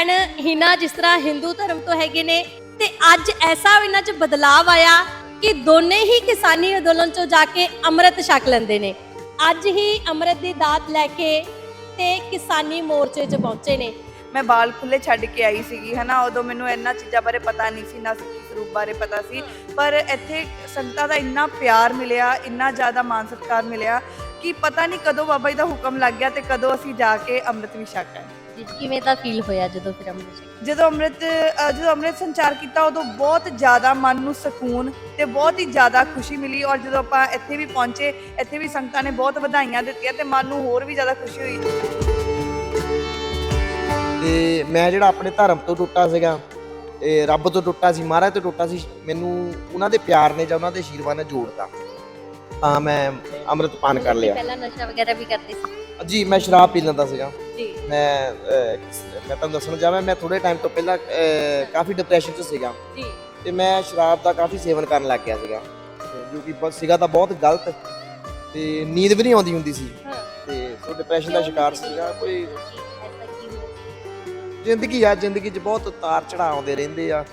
ਭੈਣ ਹਿਨਾ ਜਿਸ ਤਰ੍ਹਾਂ ਹਿੰਦੂ ਧਰਮ ਤੋਂ ਹੈਗੇ ਨੇ, ਤੇ ਅੱਜ ਐਸਾ ਇਹਨਾਂ 'ਚ ਬਦਲਾਅ ਆਇਆ ਕਿ ਦੋਨੇ ਹੀ ਕਿਸਾਨੀ ਅੰਦੋਲਨ 'ਚੋਂ ਜਾ ਕੇ ਅੰਮ੍ਰਿਤ ਛਕ ਲੈਂਦੇ ਨੇ। ਅੱਜ ਹੀ ਅੰਮ੍ਰਿਤ ਦੀ ਦਾਤ ਲੈ ਕੇ ਤੇ ਕਿਸਾਨੀ ਮੋਰਚੇ 'ਚ ਪਹੁੰਚੇ ਨੇ। ਮੈਂ ਬਾਲ ਖੁੱਲੇ ਛੱਡ ਕੇ ਆਈ ਸੀਗੀ, ਹਨਾ? ਉਦੋਂ ਮੈਨੂੰ ਇੰਨਾ ਚੀਜ਼ਾਂ ਬਾਰੇ ਪਤਾ ਨਹੀਂ ਸੀ, ਨਾ ਸਿੱਖੀ ਸਰੂਪ ਬਾਰੇ ਪਤਾ ਸੀ। ਪਰ ਇੱਥੇ ਸੰਗਤਾਂ ਦਾ ਇੰਨਾ ਪਿਆਰ ਮਿਲਿਆ, ਇੰਨਾ ਜ਼ਿਆਦਾ ਮਾਨ ਸਤਿਕਾਰ ਮਿਲਿਆ ਕਿ ਪਤਾ ਨਹੀਂ ਕਦੋਂ ਬਾਬਾ ਜੀ ਦਾ ਹੁਕਮ ਲੱਗ ਗਿਆ ਤੇ ਕਦੋਂ ਅਸੀਂ ਜਾ ਕੇ ਅੰਮ੍ਰਿਤ ਵੀ ਛਕ ਆਏ। ਜੀ, ਕਿਵੇਂ ਦਾ ਫੀਲ ਹੋਇਆ ਜਦੋਂ ਫਿਰ ਅੰਮ੍ਰਿਤ ਛਕਿਆ? ਜਦੋਂ ਅੰਮ੍ਰਿਤ ਅ, ਜਦੋਂ ਅੰਮ੍ਰਿਤ ਸੰਚਾਰ ਕੀਤਾ ਉਦੋਂ ਬਹੁਤ ਜ਼ਿਆਦਾ ਮਨ ਨੂੰ ਸਕੂਨ ਤੇ ਬਹੁਤ ਹੀ ਜ਼ਿਆਦਾ ਖੁਸ਼ੀ ਮਿਲੀ ਔਰ ਜਦੋਂ ਆਪਾਂ ਇੱਥੇ ਵੀ ਪਹੁੰਚੇ ਇੱਥੇ ਵੀ ਸੰਗਤਾਂ ਨੇ ਬਹੁਤ ਵਧਾਈਆਂ ਦਿੱਤੀਆਂ ਤੇ ਮਨ ਨੂੰ ਹੋਰ ਵੀ ਜ਼ਿਆਦਾ ਖੁਸ਼ੀ ਹੋਈ। ਤੇ ਮੈਂ ਜਿਹੜਾ ਆਪਣੇ ਧਰਮ ਤੋਂ ਟੁੱਟਾ ਸੀਗਾ ਇਹ ਰੱਬ ਤੋਂ ਟੁੱਟਾ ਸੀ ਮਹਾਰਾਜ ਤੋਂ ਟੁੱਟਾ ਸੀ ਮੈਨੂੰ ਉਹਨਾਂ ਦੇ ਪਿਆਰ ਨੇ ਜਾਂ ਉਹਨਾਂ ਦੇ ਆਸ਼ੀਰਵਾਦ ਨੇ ਜੋੜਤਾ। ਤਾਂ ਮੈਂ ਅੰਮ੍ਰਿਤ ਪਾਨ ਕਰ ਲਿਆ। ਪਹਿਲਾਂ ਨਸ਼ਾ ਵਗੈਰਾ ਵੀ ਕਰਦੇ ਸੀ? ਜੀ ਮੈਂ ਸ਼ਰਾਬ ਪੀ ਲੈਂਦਾ ਸੀਗਾ। ਜੀ। ਮੈਂ ਅਹ, ਮੈਂ ਤੁਹਾਨੂੰ ਦੱਸਣਾ ਚਾਹਾਂ ਮੈਂ ਥੋੜੇ ਟਾਈਮ ਤੋਂ ਪਹਿਲਾਂ ਅਹ, ਕਾਫੀ ਡਿਪਰੈਸ਼ਨ 'ਚ ਸੀਗਾ। ਜੀ। ਤੇ ਮੈਂ ਸ਼ਰਾਬ ਦਾ ਕਾਫੀ ਸੇਵਨ ਕਰਨ ਲੱਗ ਗਿਆ ਸੀਗਾ। ਤੇ ਜੋ ਕਿ ਬਹੁਤ ਸੀਗਾ ਤਾਂ ਬਹੁਤ ਗਲਤ। ਤੇ ਨੀਂਦ ਵੀ ਨਹੀਂ ਆਉਂਦੀ ਹੁੰਦੀ ਸੀ। ਹਾਂ। ਤੇ ਸੋ ਡਿਪਰੈਸ਼ਨ ਦਾ ਸ਼ਿਕਾਰ ਸੀਗਾ ਕੋਈ ਜ਼ਿੰਦਗੀ ਆ ਜ਼ਿੰਦਗੀ 'ਚ ਬਹੁਤ ਉਤਾਰ ਚੜਾਅ ਆਉਂਦੇ ਰਹਿੰਦੇ ਆ।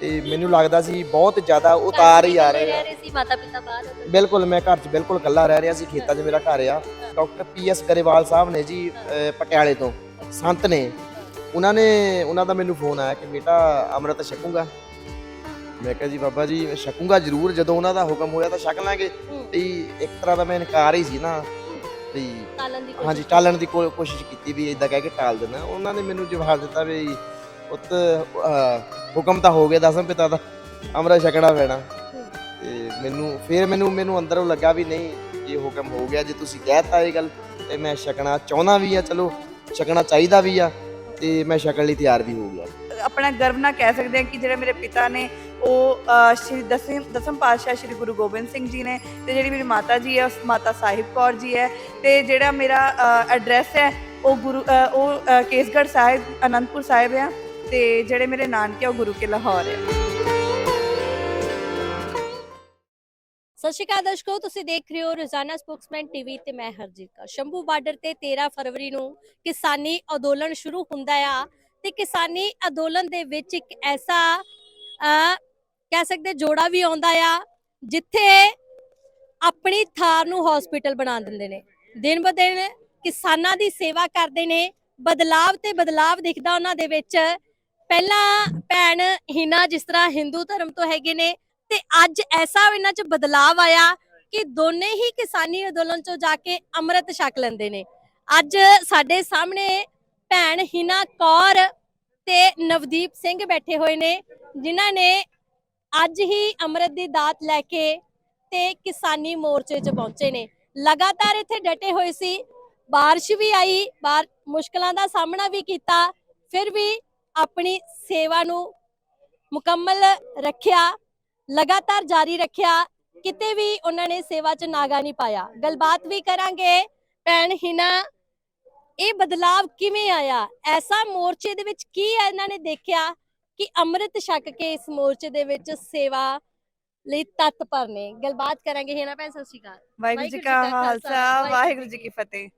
ਤੇ ਮੈਨੂੰ ਲੱਗਦਾ ਸੀ ਬਹੁਤ ਜ਼ਿਆਦਾ ਉਤਾਰ ਹੀ ਆ ਰਹੇ ਆ। ਸੀ ਮਾਤਾ ਪਿਤਾ ਬਾਹਰ। ਬਿਲਕੁਲ ਮੈਂ ਘਰ 'ਚ ਬਿਲਕੁਲ ਇਕੱਲਾ ਰਹਿ ਰਿਹਾ ਸੀ ਖੇਤਾਂ 'ਚ ਮੇਰਾ ਘਰ ਆ। ਡਾਕਟਰ ਪੀ ਐਸ ਗਰੇਵਾਲ ਸਾਹਿਬ ਨੇ ਜੀ ਪਟਿਆਲੇ ਤੋਂ ਸੰਤ ਨੇ। ਉਹਨਾਂ ਨੇ ਉਹਨਾਂ ਦਾ ਮੈਨੂੰ ਫੋਨ ਆਇਆ ਕਿ ਬੇਟਾ ਅੰਮ੍ਰਿਤ ਛਕੂੰਗਾ। ਮੈਂ ਕਿਹਾ ਜੀ ਬਾਬਾ ਜੀ ਮੈਂ ਛਕੂੰਗਾ ਜ਼ਰੂਰ ਜਦੋਂ ਉਹਨਾਂ ਦਾ ਹੁਕਮ ਹੋਇਆ ਤਾਂ ਛਕ ਲਾਂਗੇ। ਤੇ ਇੱਕ ਤਰ੍ਹਾਂ ਦਾ ਮੈਂ ਇਨਕਾਰ ਹੀ ਸੀ ਨਾ ਵੀ ਹਾਂਜੀ ਟਾਲਣ ਦੀ ਕੋਸ਼ਿਸ਼ ਕੀਤੀ ਵੀ ਇਦਾਂ ਕਹਿ ਕੇ ਟਾਲ ਦੇਣਾ। ਉਹਨਾਂ ਨੇ ਮੈਨੂੰ ਜਵਾਬ ਦਿੱਤਾ ਵੀ ਅਹ, ਹੁਕਮ ਤਾਂ ਹੋ ਗਿਆ ਦਸਮ ਪਿਤਾ ਦਾ ਅਮਰਾ ਛਕਣਾ ਪੈਣਾ। ਤੇ ਮੈਨੂੰ ਫਿਰ ਮੈਨੂੰ ਮੈਨੂੰ ਅੰਦਰੋਂ ਲੱਗਾ ਵੀ ਨਹੀਂ ਇਹ ਹੁਕਮ ਹੋ ਗਿਆ ਜੇ ਤੁਸੀਂ ਕਹਿਤਾ ਇਹ ਗੱਲ ਤੇ ਮੈਂ ਛਕਣਾ ਚਾਹੁੰਦਾ ਵੀ ਆ ਚਲੋ ਛਕਣਾ ਚਾਹੀਦਾ ਵੀ ਆ ਤੇ ਮੈਂ ਛਕਣ ਲਈ ਤਿਆਰ ਵੀ ਹੋ ਗਿਆ। ਆਪਣਾ ਗਰਵ ਨਾਲ ਕਹਿ ਸਕਦੇ ਹਾਂ ਕਿ ਜਿਹੜੇ ਮੇਰੇ ਪਿਤਾ ਨੇ ਉਹ ਸ਼੍ਰੀ ਦਸਮ ਦਸਮ ਪਾਤਸ਼ਾਹ ਸ਼੍ਰੀ ਗੁਰੂ ਗੋਬਿੰਦ ਸਿੰਘ ਜੀ ਨੇ ਤੇ ਜਿਹੜੀ ਮੇਰੀ ਮਾਤਾ ਜੀ ਹੈ ਉਸ ਮਾਤਾ ਸਾਹਿਬ ਕੌਰ ਜੀ ਹੈ ਤੇ ਜਿਹੜਾ ਮੇਰਾ ਐਡਰੈਸ ਹੈ ਉਹ ਗੁਰੂ ਉਹ ਕੇਸਗੜ੍ਹ ਸਾਹਿਬ ਅਨੰਦਪੁਰ ਸਾਹਿਬ ਹੈ ਤੇ ਜਿਹੜੇ ਮੇਰੇ ਨਾਨਕੇ ਆ, ਉਹ ਗੁਰੂ ਕੇ ਲਾਹੌਰ ਹੈ। ਸਤਿ ਸ਼੍ਰੀ ਅਕਾਲ ਦਰਸ਼ਕੋ, ਤੁਸੀਂ ਦੇਖ ਰਹੇ ਹੋ ਰੋਜ਼ਾਨਾ ਸਪੋਕਸਮੈਨ ਟੀਵੀ ਤੇ ਮੈਂ ਹਰਜੀਤ ਕੌਰ। ਸ਼ੰਭੂ ਬਾਰਡਰ ਤੇ 13 ਫਰਵਰੀ ਨੂੰ ਕਿਸਾਨੀ ਅੰਦੋਲਨ ਸ਼ੁਰੂ ਹੁੰਦਾ ਆ ਤੇ ਕਿਸਾਨੀ ਅੰਦੋਲਨ ਦੇ ਵਿੱਚ ਇੱਕ ਐਸਾ ਕਹਿ ਸਕਦੇ ਜੋੜਾ ਵੀ ਆਉਂਦਾ ਆ ਜਿੱਥੇ ਆਪਣੀ ਥਾਰ ਨੂੰ ਹਸਪੀਟਲ ਬਣਾ ਦਿੰਦੇ ਨੇ। ਦਿਨ ਬ ਦਿਨ ਕਿਸਾਨਾਂ ਦੀ ਸੇਵਾ ਕਰਦੇ ਨੇ, ਬਦਲਾਵ ਤੇ ਬਦਲਾਵ ਦਿਖਦਾ ਉਹਨਾਂ ਦੇ ਵਿੱਚ। ਪਹਿਲਾਂ ਭੈਣ ਹਿਨਾ ਜਿਸ ਤਰ੍ਹਾਂ ਹਿੰਦੂ ਧਰਮ ਤੋਂ ਹੈਗੇ ਨੇ ਤੇ ਅੱਜ ਐਸਾ ਇਹਨਾਂ 'ਚ ਬਦਲਾਅ ਆਇਆ ਕਿ ਦੋਨੇ ਹੀ ਕਿਸਾਨੀ ਅੰਦੋਲਨ 'ਚੋਂ ਜਾ ਕੇ ਅੰਮ੍ਰਿਤ ਛਕ ਲੈਂਦੇ ਨੇ। ਅੱਜ ਸਾਡੇ ਸਾਹਮਣੇ ਭੈਣ ਹਿਨਾ ਕੌਰ ਤੇ ਨਵਦੀਪ ਸਿੰਘ ਬੈਠੇ ਹੋਏ ਨੇ, ਜਿਨ੍ਹਾਂ ਨੇ ਅੱਜ ਹੀ ਅੰਮ੍ਰਿਤ ਦੀ ਦਾਤ ਲੈ ਕੇ ਤੇ ਕਿਸਾਨੀ ਮੋਰਚੇ 'ਚ ਪਹੁੰਚੇ ਨੇ। ਲਗਾਤਾਰ ਇੱਥੇ ਡਟੇ ਹੋਏ ਸੀ। ਬਾਰਿਸ਼ ਵੀ ਆਈ, ਬਾਰ, ਮੁਸ਼ਕਲਾਂ ਦਾ ਸਾਹਮਣਾ ਵੀ ਕੀਤਾ, ਫਿਰ ਵੀ ਆਪਣੀ ਸੇਵਾ ਨੂੰ ਮੁਕੰਮਲ ਰੱਖਿਆ। ਲਗਾਤਾਰ ਜਾਰੀ ਰੱਖਿਆ ਕਿਤੇ ਵੀ ਉਹਨਾਂ ਨੇ ਸੇਵਾ 'ਚ ਨਾਗਾ ਨਹੀਂ ਪਾਇਆ। ਗੱਲਬਾਤ ਵੀ ਕਰਾਂਗੇ। ਭੈਣ ਹਿਨਾ ਇਹ ਬਦਲਾਵ ਕਿਵੇਂ ਆਇਆ? ਐਸਾ ਮੋਰਚੇ ਦੇ ਵਿੱਚ ਕੀ ਹੈ ਇਹਨਾਂ ਨੇ ਦੇਖਿਆ ਕਿ ਅੰਮ੍ਰਿਤ ਛਕ ਕੇ ਇਸ ਮੋਰਚੇ ਦੇ ਵਿੱਚ ਸੇਵਾ ਲਈ ਤਤਪਰ ਨੇ ਗੱਲਬਾਤ ਕਰਾਂਗੇ। ਹਿਨਾ ਭੈਣ ਸਤਿ ਸ਼੍ਰੀ ਅਕਾਲ। ਵਾਹਿਗੁਰੂ ਜੀ ਕਾ ਖਾਲਸਾ ਵਾਹਿਗੁਰੂ ਜੀ ਕੀ ਫਤਿਹ।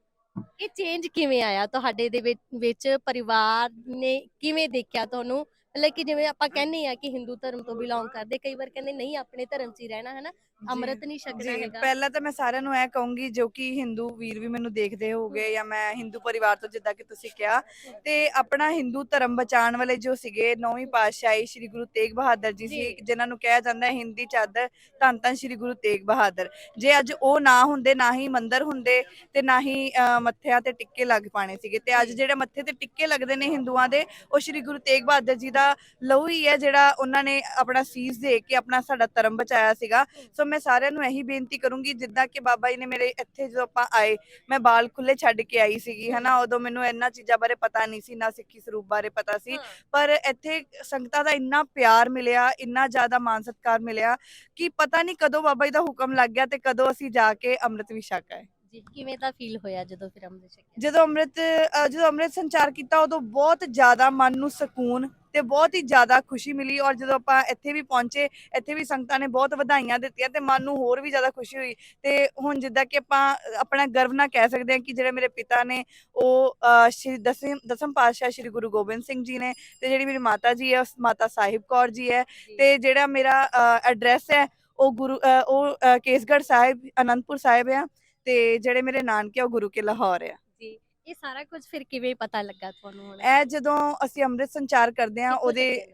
ਇਹ ਚੇਂਜ ਕਿਵੇਂ ਆਇਆ? ਤੁਹਾਡੇ ਦੇ ਵਿੱਚ ਪਰਿਵਾਰ ਨੇ ਕਿਵੇਂ ਦੇਖਿਆ ਤੁਹਾਨੂੰ? ਮਤਲਬ ਕਿ ਜਿਵੇਂ ਆਪਾਂ ਕਹਿੰਦੇ ਆ ਕਿ ਹਿੰਦੂ ਧਰਮ ਤੋਂ ਬਿਲੋਂਗ ਕਰਦੇ, ਕਈ ਵਾਰ ਕਹਿੰਦੇ ਨਹੀਂ, ਆਪਣੇ ਧਰਮ 'ਚ ਹੀ ਰਹਿਣਾ, ਹਨਾ? ਅੰਮ੍ਰਿਤ ਨਹੀਂ ਛਕਣਾ ਜੀ ਹੈਗਾ। ਪਹਿਲਾਂ ਤਾਂ ਮੈਂ ਸਾਰਿਆਂ ਨੂੰ ਇਹ ਕਹੂੰਗੀ ਜੋ ਕਿ ਹਿੰਦੂ ਵੀਰ ਵੀ ਮੈਨੂੰ ਦੇਖਦੇ ਹੋਗੇ ਜਾਂ ਮੈਂ ਹਿੰਦੂ ਪਰਿਵਾਰ ਤੋਂ ਜਿੱਦਾਂ ਕਿ ਤੁਸੀਂ ਕਿਹਾ ਤੇ ਆਪਣਾ ਹਿੰਦੂ ਧਰਮ ਬਚਾਉਣ ਵਾਲੇ ਜੋ ਸੀਗੇ ਨੌਵੀਂ ਪਾਤਸ਼ਾਹੀ ਸ੍ਰੀ ਗੁਰੂ ਤੇਗ ਬਹਾਦਰ ਜੀ ਸੀ ਜੀ। ਜਿਨ੍ਹਾਂ ਨੂੰ ਕਿਹਾ ਜਾਂਦਾ ਹੈ ਹਿੰਦੀ ਚਾਦਰ ਧੰਨ ਧੰਨ ਸ੍ਰੀ ਗੁਰੂ ਤੇਗ ਬਹਾਦਰ। ਜੇ ਅੱਜ ਉਹ ਨਾ ਹੁੰਦੇ ਨਾ ਹੀ ਮੰਦਿਰ ਹੁੰਦੇ ਤੇ ਨਾ ਹੀ ਅਹ, ਮੱਥਿਆਂ ਤੇ ਟਿੱਕੇ ਲੱਗ ਪਾਣੇ ਸੀਗੇ। ਤੇ ਅੱਜ ਜਿਹੜੇ ਮੱਥੇ ਤੇ ਟਿੱਕੇ ਲੱਗਦੇ ਨੇ ਹਿੰਦੂਆਂ ਦੇ ਉਹ ਸ੍ਰੀ ਗੁਰੂ ਤੇਗ ਬਹਾਦਰ ਜੀ ਦਾ ਲਹੂ ਹੀ ਹੈ ਜਿਹੜਾ ਉਹਨਾਂ ਨੇ ਆਪਣਾ ਸੀਸ ਦੇ ਕੇ ਆਪਣਾ ਸਾਡਾ ਧਰਮ ਬਚਾਇਆ ਸੀਗਾ। ਸੋ ਮੈਂ ਸਾਰਿਆਂ ਨੂੰ ਇਹੀ ਬੇਨਤੀ ਕਰੂੰਗੀ ਜਿੱਦਾਂ ਕਿ ਬਾਬਾ ਜੀ ਨੇ ਮੇਰੇ ਇੱਥੇ ਜਦੋਂ ਆਪਾਂ ਆਏ ਮੈਂ ਬਾਲ ਖੁੱਲੇ ਛੱਡ ਕੇ ਆਈ ਸੀਗੀ ਹਨਾ? ਉਦੋਂ ਮੈਨੂੰ ਇਹਨਾਂ ਚੀਜ਼ਾਂ ਬਾਰੇ ਪਤਾ ਨਹੀਂ ਸੀ ਨਾ ਸਿੱਖੀ ਸਰੂਪ ਬਾਰੇ ਪਤਾ ਸੀ। ਪਰ ਇੱਥੇ ਸੰਗਤਾਂ ਦਾ ਇੰਨਾ ਪਿਆਰ ਮਿਲਿਆ ਇੰਨਾ ਜ਼ਿਆਦਾ ਮਾਨ ਸਤਿਕਾਰ ਮਿਲਿਆ ਕਿ ਪਤਾ ਨਹੀਂ ਕਦੋਂ ਬਾਬਾ ਜੀ ਦਾ ਹੁਕਮ ਲੱਗ ਗਿਆ ਤੇ ਕਦੋਂ ਅਸੀਂ ਜਾ ਕੇ ਅੰਮ੍ਰਿਤ ਵੀ ਛਕ ਆਏ। ਜੀ ਕਿਵੇਂ ਦਾ ਫੀਲ ਹੋਇਆ ਜਦੋਂ ਫਿਰ ਅੰਮ੍ਰਿਤ ਛਕਿਆ? ਜਦੋਂ ਅੰਮ੍ਰਿਤ ਅ, ਜਦੋਂ ਅੰਮ੍ਰਿਤ ਸੰਚਾਰ ਕੀਤਾ ਉਦੋਂ ਬਹੁਤ ਜ਼ਿਆਦਾ ਮਨ ਨੂੰ ਸਕੂਨ ਤੇ ਬਹੁਤ ਹੀ ਜ਼ਿਆਦਾ ਖੁਸ਼ੀ ਮਿਲੀ ਔਰ ਜਦੋਂ ਆਪਾਂ ਇੱਥੇ ਵੀ ਪਹੁੰਚੇ ਇੱਥੇ ਵੀ ਸੰਗਤਾਂ ਨੇ ਬਹੁਤ ਵਧਾਈਆਂ ਦਿੱਤੀਆਂ ਤੇ ਮਨ ਨੂੰ ਹੋਰ ਵੀ ਜ਼ਿਆਦਾ ਖੁਸ਼ੀ ਹੋਈ। ਤੇ ਹੁਣ ਜਿੱਦਾਂ ਕਿ ਆਪਾਂ ਆਪਣਾ ਗਰਵ ਨਾਲ ਕਹਿ ਸਕਦੇ ਹਾਂ ਕਿ ਜਿਹੜੇ ਮੇਰੇ ਪਿਤਾ ਨੇ ਉਹ ਸ਼੍ਰੀ ਦਸਮ ਦਸਮ ਪਾਤਸ਼ਾਹ ਸ਼੍ਰੀ ਗੁਰੂ ਗੋਬਿੰਦ ਸਿੰਘ ਜੀ ਨੇ ਤੇ ਜਿਹੜੀ ਮੇਰੀ ਮਾਤਾ ਜੀ ਹੈ ਉਹ ਮਾਤਾ ਸਾਹਿਬ ਕੌਰ ਜੀ ਹੈ ਤੇ ਜਿਹੜਾ ਮੇਰਾ ਐਡਰੈਸ ਹੈ ਉਹ ਗੁਰੂ ਉਹ ਕੇਸਗੜ੍ਹ ਸਾਹਿਬ ਅਨੰਦਪੁਰ ਸਾਹਿਬ ਆ। ਤੇ ਜਿਹੜੇ ਮੇਰੇ ਨਾਨਕੇ ਆ ਉਹ ਗੁਰੂ ਕੇ ਲਾਹੌਰ ਆ। ਜੀ ਇਹ ਸਾਰਾ ਕੁਝ ਫਿਰ ਕਿਵੇਂ ਪਤਾ ਲੱਗਾ ਤੁਹਾਨੂੰ ਹੁਣ? ਇਹ ਜਦੋਂ ਅਸੀਂ ਅੰਮ੍ਰਿਤ ਸੰਚਾਰ ਕਰਦੇ ਆ ਕਿੱਥੋਂ ਉਹਦੇ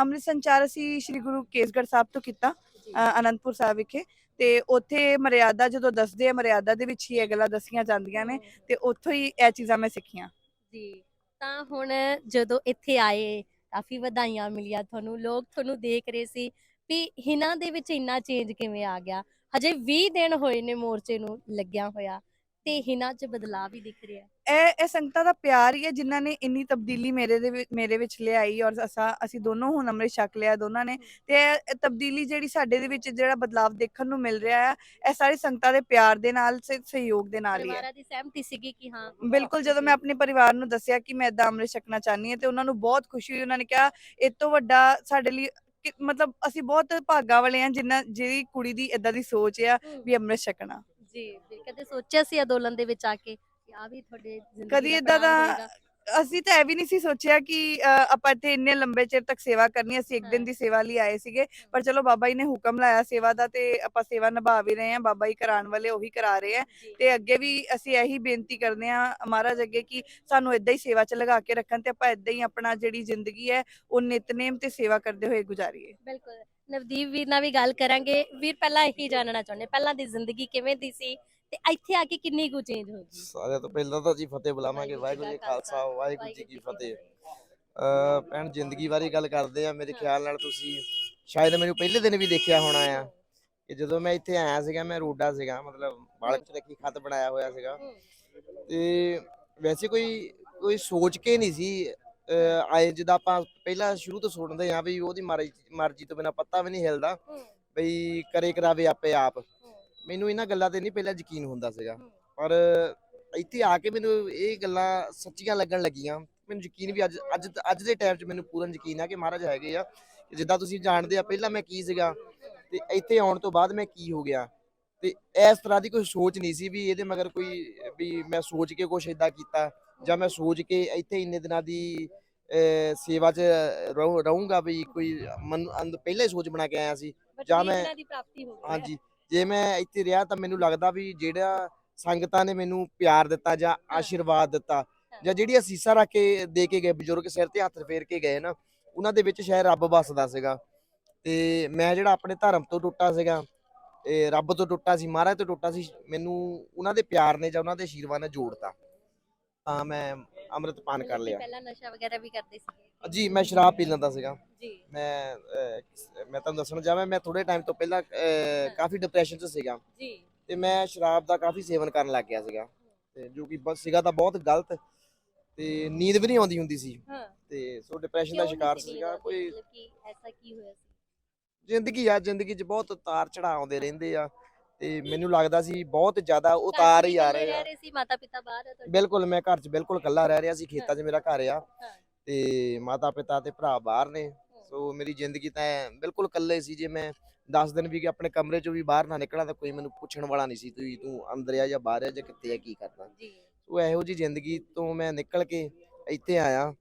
ਅੰਮ੍ਰਿਤ ਸੰਚਾਰ ਅਸੀਂ ਸ਼੍ਰੀ ਗੁਰੂ ਕੇਸਗੜ੍ਹ ਸਾਹਿਬ ਤੋਂ ਕੀਤਾ ਜੀ। ਅ, ਅਨੰਦਪੁਰ ਸਾਹਿਬ ਵਿਖੇ। ਤੇ ਉੱਥੇ ਮਰਿਆਦਾ ਜਦੋਂ ਦੱਸਦੇ ਆ ਮਰਿਆਦਾ ਦੇ ਵਿੱਚ ਹੀ ਇਹ ਗੱਲਾਂ ਦੱਸੀਆਂ ਜਾਂਦੀਆਂ ਨੇ ਤੇ ਉੱਥੋਂ ਹੀ ਇਹ ਚੀਜ਼ਾਂ ਮੈਂ ਸਿੱਖੀਆਂ। ਜੀ ਤਾਂ ਹੁਣ ਜਦੋਂ ਇੱਥੇ ਆਏ ਕਾਫੀ ਵਧਾਈਆਂ ਮਿਲੀਆਂ ਤੁਹਾਨੂੰ ਲੋਕ ਤੁਹਾਨੂੰ ਦੇਖ ਰਹੇ ਸੀ ਵੀ ਹਿਨਾ ਦੇ ਵਿੱਚ ਇੰਨਾ ਚੇਂਜ ਕਿਵੇਂ ਆ ਗਿਆ? ਹਜੇ 20 ਦਿਨ ਹੋਏ ਨੇ ਮੋਰਚੇ ਨੂੰ ਲੱਗਿਆ ਹੋਇਆ ਤੇ ਹਿਨਾ 'ਚ ਬਦਲਾਅ ਵੀ ਦਿਖ ਰਿਹਾ। ਇਹ ਇਹ ਸੰਗਤਾਂ ਦਾ ਪਿਆਰ ਹੀ ਹੈ ਜਿਨ੍ਹਾਂ ਨੇ ਇੰਨੀ ਤਬਦੀਲੀ ਮੇਰੇ ਦੇ ਵਿੱਚ ਮੇਰੇ ਵਿੱਚ ਲਿਆਈ ਔਰ ਅਸਾਂ ਅਸੀਂ ਦੋਨੋਂ ਹੁਣ ਅੰਮ੍ਰਿਤ ਛਕ ਲਿਆ ਦੋਨਾਂ ਨੇ। ਤੇ ਇਹ ਇਹ ਤਬਦੀਲੀ ਜਿਹੜੀ ਸਾਡੇ ਦੇ ਵਿੱਚ ਜਿਹੜਾ ਬਦਲਾਵ ਦੇਖਣ ਨੂੰ ਮਿਲ ਰਿਹਾ ਹੈ ਇਹ ਸਾਰੀ ਸੰਗਤਾਂ ਦੇ ਪਿਆਰ ਦੇ ਨਾਲ ਸੇ ਸਹਿਯੋਗ ਦੇ ਨਾਲ ਹੀ ਹੈ। ਪਰਿਵਾਰਾਂ ਦੀ ਸਹਿਮਤੀ ਸੀਗੀ ਕਿ ਹਾਂ ਬਿਲਕੁਲ ਜਦੋਂ ਮੈਂ ਆਪਣੇ ਪਰਿਵਾਰ ਨੂੰ ਦੱਸਿਆ ਕਿ ਮੈਂ ਇਦਾਂ ਅੰਮ੍ਰਿਤ ਛਕਣਾ ਚਾਹਨੀ ਹਾਂ ਤੇ ਉਹਨਾਂ ਨੂੰ ਬਹੁਤ ਖੁਸ਼ੀ ਹੋਈ ਉਹਨਾਂ ਨੇ ਕਿਹਾ ਇਹ ਤੋਂ ਵੱਡਾ ਸਾਡੇ ਲਈ ਕਿ- ਮਤਲਬ ਅਸੀਂ ਬਹੁਤ ਭਾਗਾ ਵਾਲੇ ਹਾਂ ਜਿੰਨਾ ਜਿਹੜੀ ਕੁੜੀ ਦੀ ਇਦਾਂ ਦੀ ਸੋਚ ਆ ਵੀ ਅੰਮ੍ਰਿਤ ਛਕਣਾ ਜੀ ਜੀ ਕਦੇ ਸੋਚਿਆ ਸੀ ਅੰਦੋਲਨ ਦੇ ਵਿੱਚ ਆ ਕੇ ਕਿ ਆ ਵੀ ਤੁਹਾਡੇ ਜ਼ਿੰਦਗੀ ਕਦੀ ਦਾ ਏਦਾਂ ਪੜਾਅ ਦਾ ਹੋਏਗਾ? ਅਸੀਂ ਤਾਂ ਇਹ ਵੀ ਨਹੀਂ ਸੀ ਸੋਚਿਆ ਕਿ ਅ, ਆਪਾਂ ਇੱਥੇ ਇੰਨੇ ਲੰਬੇ ਚਿਰ ਤੱਕ ਸੇਵਾ ਕਰਨੀ ਅਸੀਂ ਇੱਕ ਦਿਨ। ਦੀ ਸੇਵਾ ਲਈ ਆਏ ਸੀਗੇ। ਪਰ ਚਲੋ ਬਾਬਾ ਜੀ ਨੇ ਹੁਕਮ ਲਾਇਆ ਸੇਵਾ ਦਾ ਤੇ ਆਪਾਂ ਸੇਵਾ ਨਿਭਾ ਵੀ ਰਹੇ ਹਾਂ ਬਾਬਾ ਜੀ ਕਰਾਉਣ ਵਾਲੇ ਉਹੀ ਕਰਾ ਰਹੇ ਆ। ਤੇ ਅੱਗੇ ਵੀ ਅਸੀਂ ਇਹੀ ਬੇਨਤੀ ਕਰਦੇ ਹਾਂ ਮਹਾਰਾਜ ਅੱਗੇ ਕਿ ਸਾਨੂੰ ਇਦਾਂ ਹੀ ਸੇਵਾ 'ਚ ਲਗਾ ਕੇ ਰੱਖਣ ਤੇ ਆਪਾਂ ਇਦਾਂ ਹੀ ਆਪਣਾ ਜਿਹੜੀ ਜ਼ਿੰਦਗੀ ਹੈ ਉਹ ਨਿਤਨੇਮ ਤੇ ਸੇਵਾ ਕਰਦੇ ਹੋਏ ਗੁਜ਼ਾਰੀਏ। ਬਿਲਕੁਲ। ਨਵਦੀਪ ਵੀਰ ਨਾਲ ਵੀ ਗੱਲ ਕਰਾਂਗੇ। ਵੀਰ ਪਹਿਲਾਂ ਇਹੀ ਜਾਣਨਾ ਚਾਹੁੰਦੇ ਪਹਿਲਾਂ ਦੀ ਜ਼ਿੰਦਗੀ ਕਿਵੇਂ ਦੀ ਸੀ? ਤੇ ਇੱਥੇ ਆ ਕੇ ਕਿੰਨੀ ਕੁ ਚੇਂਜ ਹੋ ਗਈ? ਸਾਰਿਆਂ ਤੋਂ ਪਹਿਲਾਂ ਤਾਂ ਜੀ ਫਤਿਹ ਬੁਲਾਵਾਂਗੇ ਵਾਹਿਗੁਰੂ ਜੀ ਖਾਲਸਾ ਵਾਹਿਗੁਰੂ ਜੀ ਕੀ ਫਤਿਹ। ਅ ਭੈਣ ਜ਼ਿੰਦਗੀ ਬਾਰੇ ਗੱਲ ਕਰਦੇ ਆ ਮੇਰੇ ਖਿਆਲ ਨਾਲ ਤੁਸੀਂ ਸ਼ਾਇਦ ਮੈਨੂੰ ਪਹਿਲੇ ਦਿਨ ਵੀ ਦੇਖਿਆ ਹੋਣਾ ਆ ਕਿ ਜਦੋਂ ਮੈਂ ਇੱਥੇ ਆਇਆ ਸੀਗਾ ਮੈਂ ਰੋਡਾ ਸੀਗਾ ਮਤਲਬ ਬਾਲਕ ਚ ਰੱਖੀ ਖੱਤ ਬਣਾਇਆ ਹੋਇਆ ਸੀਗਾ। ਤੇ ਵੈਸੇ ਕੋਈ ਕੋਈ ਸੋਚ ਕੇ ਨਹੀਂ ਸੀ ਅਹ ਆਏ ਜਿੱਦਾਂ ਆਪਾਂ ਪਹਿਲਾਂ ਸ਼ੁਰੂ ਤੋਂ ਸੁਣਦੇ ਆ ਵੀ ਉਹਦੀ ਮਰਜ਼ੀ ਮਰਜ਼ੀ ਤੋਂ ਬਿਨਾ ਪੱਤਾ ਵੀ ਨਹੀਂ ਹਿਲਦਾ। ਬਈ ਕਰੇ ਕਰਾਵੇ ਆਪੇ ਆਪ। ਮੈਨੂੰ ਇਹਨਾਂ ਗੱਲਾਂ ਤੇ ਨਹੀਂ ਪਹਿਲਾਂ ਯਕੀਨ ਹੁੰਦਾ ਸੀਗਾ। ਪਰ ਇੱਥੇ ਆ ਕੇ ਮੈਨੂੰ ਇਹ ਗੱਲਾਂ ਸੱਚੀਆਂ ਲੱਗਣ ਲੱਗੀਆਂ। ਮੈਨੂੰ ਯਕੀਨ ਵੀ ਅੱਜ ਅੱਜ ਅੱਜ ਦੇ ਟਾਈਮ 'ਚ ਮੈਨੂੰ ਪੂਰਨ ਯਕੀਨ ਆ ਕਿ ਮਹਾਰਾਜ ਹੈਗੇ ਆ। ਜਿੱਦਾਂ ਤੁਸੀਂ ਜਾਣਦੇ ਆ ਪਹਿਲਾਂ ਮੈਂ ਕੀ ਸੀਗਾ ਤੇ ਇੱਥੇ ਆਉਣ ਤੋਂ ਬਾਅਦ ਮੈਂ ਕੀ ਹੋ ਗਿਆ। ਤੇ ਇਸ ਤਰ੍ਹਾਂ ਦੀ ਕੋਈ ਸੋਚ ਨਹੀਂ ਸੀ ਵੀ ਇਹਦੇ ਮਗਰ ਕੋਈ ਵੀ ਮੈਂ ਸੋਚ ਕੇ ਕੁਛ ਇਦਾਂ ਕੀਤਾ ਜਾਂ ਮੈਂ ਸੋਚ ਕੇ ਇੱਥੇ ਇੰਨੇ ਦਿਨਾਂ ਦੀ ਸੇਵਾ 'ਚ ਰਹੂੰ- ਰਹੂੰਗਾ ਵੀ ਕੋਈ ਮਨ ਪਹਿਲਾਂ ਹੀ ਸੋਚ ਬਣਾ ਕੇ ਆਇਆ ਸੀ। ਜਾਂ ਮੈਂ-। ਹਾਂਜੀ। ਜੇ ਮੈਂ ਇੱਥੇ ਰਿਹਾ ਤਾਂ ਮੈਨੂੰ ਲੱਗਦਾ ਵੀ ਜਿਹੜਾ ਸੰਗਤਾਂ ਨੇ ਮੈਨੂੰ ਪਿਆਰ ਦਿੱਤਾ ਜਾਂ ਆਸ਼ੀਰਵਾਦ ਦਿੱਤਾ ਜਾਂ ਜਿਹੜੀ ਅਸੀਸਾਂ ਰੱਖ ਕੇ ਦੇ ਕੇ ਗਏ ਬਜ਼ੁਰਗ ਸਿਰ ਤੇ ਹੱਥ ਫੇਰ ਕੇ ਗਏ ਨਾ ਉਹਨਾਂ ਦੇ ਵਿੱਚ ਸ਼ਾਇਦ ਰੱਬ ਵੱਸਦਾ ਸੀਗਾ। ਤੇ ਮੈਂ ਜਿਹੜਾ ਆਪਣੇ ਧਰਮ ਤੋਂ ਟੁੱਟਾ ਸੀਗਾ ਇਹ ਰੱਬ ਤੋਂ ਟੁੱਟਾ ਸੀ ਮਹਾਰਾਜ ਤੋਂ ਟੁੱਟਾ ਸੀ ਮੈਨੂੰ ਉਹਨਾਂ ਦੇ ਪਿਆਰ ਨੇ ਜਾਂ ਉਹਨਾਂ ਦੇ ਆਸ਼ੀਰਵਾਦ ਨੇ ਜੋੜਤਾ। ਤਾਂ ਮੈਂ ਅੰਮ੍ਰਿਤ ਪਾਨ ਕਰ ਲਿਆ। ਪਹਿਲਾਂ ਨਸ਼ਾ ਵਗੈਰਾ ਵੀ ਕਰਦੇ ਸੀਗੇ? ਜੀ ਮੈਂ ਸ਼ਰਾਬ ਪੀ ਲੈਂਦਾ ਸੀਗਾ। ਜੀ। ਮੈਂ ਮੈਂ ਤੁਹਾਨੂੰ ਦੱਸਣਾ ਚਾਹਾਂ ਮੈਂ ਥੋੜੇ ਟਾਈਮ ਤੋਂ ਪਹਿਲਾਂ ਕਾਫੀ ਡਿਪਰੈਸ਼ਨ 'ਚ ਸੀਗਾ। ਜੀ। ਤੇ ਮੈਂ ਸ਼ਰਾਬ ਦਾ ਕਾਫੀ ਸੇਵਨ ਕਰਨ ਲੱਗ ਗਿਆ ਸੀਗਾ। ਤੇ ਜੋ ਕਿ ਬਸ ਸੀਗਾ ਤਾਂ ਬਹੁਤ ਗਲਤ। ਤੇ ਨੀਂਦ ਵੀ ਨਹੀਂ ਆਉਂਦੀ ਹੁੰਦੀ ਸੀ। ਤੇ ਸੋ ਡਿਪਰੈਸ਼ਨ ਦਾ ਸ਼ਿਕਾਰ ਸੀਗਾ ਕੋਈ ਐਸਾ ਕੀ ਹੋਇਆ ਸੀ? ਜ਼ਿੰਦਗੀ ਆ ਜ਼ਿੰਦਗੀ 'ਚ ਬਹੁਤ ਉਤਾਰ ਚੜਾਅ ਆਉਂਦੇ ਰਹਿੰਦੇ ਆ। ਤੇ ਮੈਨੂੰ ਲੱਗਦਾ ਸੀ ਬਹੁਤ ਜ਼ਿਆਦਾ ਉਤਾਰ ਹੀ ਆ ਰਹੇ ਆ। ਰਹੇ ਸੀ? ਮਾਤਾ ਪਿਤਾ ਬਾਹਰ ਆ ਤੁਹਾਡੇ? ਬਿਲਕੁਲ ਮੈਂ ਘਰ 'ਚ ਬਿਲਕੁਲ ਇਕੱਲਾ ਰਹਿ ਰਿਹਾ ਸੀ ਖੇਤਾਂ 'ਚ ਮੇਰਾ ਘਰ ਆ। ਤੇ ਮਾਤਾ ਪਿਤਾ ਤੇ ਭਰਾ ਬਾਹਰ ਨੇ। ਸੋ ਮੇਰੀ ਜ਼ਿੰਦਗੀ ਤਾਂ ਬਿਲਕੁਲ ਇਕੱਲੇ ਸੀ ਜੇ ਮੈਂ 10 ਦਿਨ ਵੀ ਕਿ ਆਪਣੇ ਕਮਰੇ 'ਚੋਂ ਵੀ ਬਾਹਰ ਨਾ ਨਿਕਲਾਂ ਤਾਂ ਕੋਈ ਮੈਨੂੰ ਪੁੱਛਣ ਵਾਲਾ ਨਹੀਂ ਸੀ ਤੂੰ ਤੂੰ ਅੰਦਰ ਆ ਜਾਂ ਬਾਹਰ ਆ ਜਾਂ ਕਿੱਥੇ ਆ ਕੀ ਕਰਦਾ ਜੀ। ਸੋ ਇਹੋ ਜੀ ਜ਼ਿੰਦਗੀ ਤੋਂ ਮੈਂ ਨਿਕਲ ਕੇ ਇੱਥੇ ਆਇਆ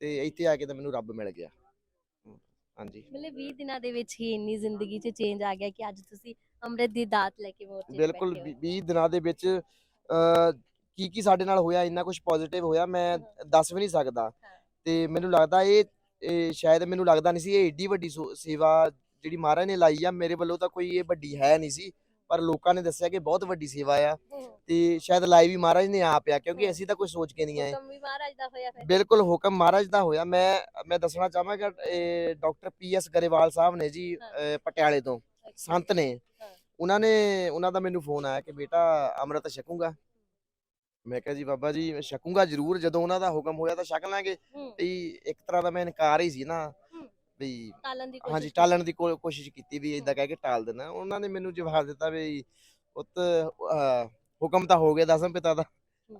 ਤੇ ਇੱਥੇ ਆ ਕੇ ਤਾਂ ਮੈਨੂੰ ਰੱਬ ਮਿਲ ਗਿਆ। ਹਾਂਜੀ। ਮਤਲਬ 20 ਦਿਨਾਂ ਦੇ ਵਿੱਚ ਹੀ ਇੰਨੀ ਜ਼ਿੰਦਗੀ 'ਚ ਚੇਂਜ ਆ ਗਿਆ ਕਿ ਅੱਜ ਤੁਸੀਂ ਅੰਮ੍ਰਿਤ ਦੀ ਦਾਤ ਲੈ ਕੇ ਮੋਰਚੇ ਬਿਲਕੁਲ ਬੈਠੇ ਹੋ। 20 ਦਿਨਾਂ ਦੇ ਵਿੱਚ ਕੀ ਕੀ ਸਾਡੇ ਨਾਲ ਹੋਇਆ ਇੰਨਾ ਕੁਝ ਪੋਜ਼ਿਟਿਵ ਹੋਇਆ ਮੈਂ ਦੱਸ ਵੀ ਨਹੀਂ ਸਕਦਾ। ਤੇ ਮੈਨੂੰ ਲੱਗਦਾ ਇਹ ਇਹ ਸ਼ਾਇਦ ਮੈਨੂੰ ਲੱਗਦਾ ਨਹੀਂ ਸੀ ਇਹ ਏਡੀ ਵੱਡੀ ਸੋ- ਸੇਵਾ ਜਿਹੜੀ ਮਹਾਰਾਜ ਨੇ ਲਾਈ ਆ ਮੇਰੇ ਵੱਲੋਂ ਤਾਂ ਕੋਈ ਇਹ ਵੱਡੀ ਹੈ ਨਹੀਂ ਸੀ ਪਰ ਲੋਕਾਂ ਨੇ ਦੱਸਿਆ ਕਿ ਬਹੁਤ ਵੱਡੀ ਸੇਵਾ ਆ। ਤੇ ਸ਼ਾਇਦ ਲਾਈ ਵੀ ਮਹਾਰਾਜ ਨੇ ਆਪ ਆ ਕਿਉਂਕਿ ਅਸੀਂ ਤਾਂ ਕੁਝ ਸੋਚ ਕੇ ਨਹੀਂ ਆਏ। ਹੁਕਮ ਵੀ ਮਹਾਰਾਜ ਦਾ ਹੋਇਆ ਫਿਰ। ਬਿਲਕੁਲ ਹੁਕਮ ਮਹਾਰਾਜ ਦਾ ਹੋਇਆ। ਮੈਂ ਮੈਂ ਦੱਸਣਾ ਚਾਹਾਂਗਾ ਇਹ ਡਾਕਟਰ ਪੀ ਐਸ ਗਰੇਵਾਲ ਸਾਹਿਬ ਨੇ ਜੀ ਅਹ, ਪਟਿਆਲੇ ਤੋਂ। ਸੰਤ ਨੇ। ਉਹਨਾਂ ਨੇ ਉਹਨਾਂ ਦਾ ਮੈਨੂੰ ਫੋਨ ਆਇਆ ਕਿ ਬੇਟਾ ਅੰਮ੍ਰਿਤ ਛਕੂੰਗਾ। ਮੈਂ ਕਿਹਾ ਜੀ ਬਾਬਾ ਜੀ ਮੈਂ ਛਕੂੰਗਾ ਜ਼ਰੂਰ ਜਦੋਂ ਉਹਨਾਂ ਦਾ ਹੁਕਮ ਹੋਇਆ ਤਾਂ ਛਕ ਲਾਂਗੇ। ਵੀ ਇੱਕ ਤਰ੍ਹਾਂ ਦਾ ਮੈਂ ਇਨਕਾਰ ਹੀ ਸੀ ਨਾ। ਵੀ ਟਾਲਣ ਦੀ ਹਾਂਜੀ ਕੋਸ਼ਿਸ਼ ਟਾਲਣ ਦੀ ਕੋ- ਕੋਸ਼ਿਸ਼ ਕੀਤੀ ਵੀ ਇਦਾਂ ਕਹਿ ਕੇ ਟਾਲ ਦੇਣਾ ਉਹਨਾਂ ਨੇ ਮੈਨੂੰ ਜਵਾਬ ਦਿੱਤਾ ਵੀ ਅਹ, ਹੁਕਮ ਤਾਂ ਹੋ ਗਿਆ ਦਸਮ ਪਿਤਾ ਦਾ।